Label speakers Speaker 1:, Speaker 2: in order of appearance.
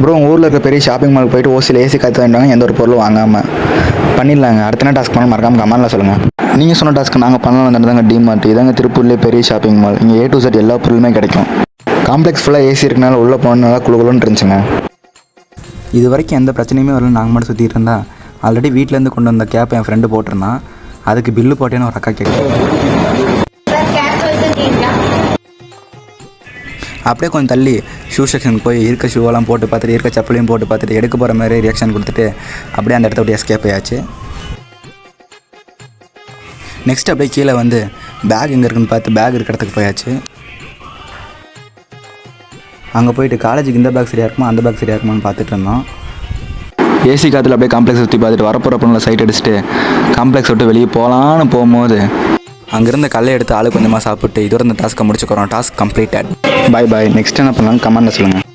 Speaker 1: Bro உங்கள் ஊரில் இருக்க பெரிய ஷாப்பிங் மால் போயிட்டு ஓசியில் ஏசி காற்று வேண்டாங்க எந்த ஒரு பொருளும் வாங்காமல் பண்ணிடலாங்க. அடுத்த நாள் டாஸ்க் பண்ணாலும் மறக்காம கமெண்ட்டில் சொல்லுங்கள் நீங்கள் சொன்ன டாஸ்க்கு நாங்கள் பண்ணலாம் தாங்க டிமார்ட் இதாங்க திருப்பூர்லேயே பெரிய ஷாப்பிங் மால் இங்கே ஏ டு செட் எல்லா பொருளுமே கிடைக்கும். காம்ப்ளெக்ஸ் ஃபுல்லாக ஏசி இருக்கனால உள்ளே போனதுனால குழு குழுன்னு இருந்துச்சுங்க. இது வரைக்கும் எந்த பிரச்சனையுமே வரல நாங்கள் மட்டும் சுற்றிட்டு இருந்தா ஆல்ரெடி வீட்டிலேருந்து கொண்டு வந்த கேப் என் ஃப்ரெண்டு போட்டிருந்தான். அதுக்கு பில்லு போட்டேன்னு ஒரு அக்கா கேட்குது அப்படியே கொஞ்சம் தள்ளி ஷூ செக்ஷனுக்கு போய் இருக்க ஷூவெல்லாம் போட்டு பார்த்துட்டு இருக்க செப்பலையும் போட்டு பார்த்துட்டு எடுக்க போகிற மாதிரி ரியாக்ஷன் கொடுத்துட்டு அப்படியே அந்த இடத்த விட்டு எஸ்கேப் ஆயாச்சு. நெக்ஸ்ட் அப்படியே கீழே வந்து பேக் எங்கே இருக்குன்னு பார்த்து பேக் இருக்கிற இடத்துக்கு போயாச்சு. அங்கே போயிட்டு காலேஜுக்கு இந்த பேக் சரியாக இருக்குமா அந்த பேக் சரியாக இருக்குமான்னு பார்த்துட்டு இருந்தோம். ஏசி காற்றுல அப்படியே காம்ப்ளெக்ஸ் சுற்றி பார்த்துட்டு வரப்போகிற சைட் அடிச்சுட்டு காம்ப்ளெக்ஸ் விட்டு வெளியே போகலான்னு போகும்போது அங்கேருந்து கல்லை எடுத்து ஆளு கொஞ்சமாக சாப்பிட்டு இதோட இந்த டாஸ்க்கை முடிச்சுக்கிறோம். Task completed bye bye next என்ன பண்ணலாம்? கமெண்ட்டில் சொல்லுங்கள்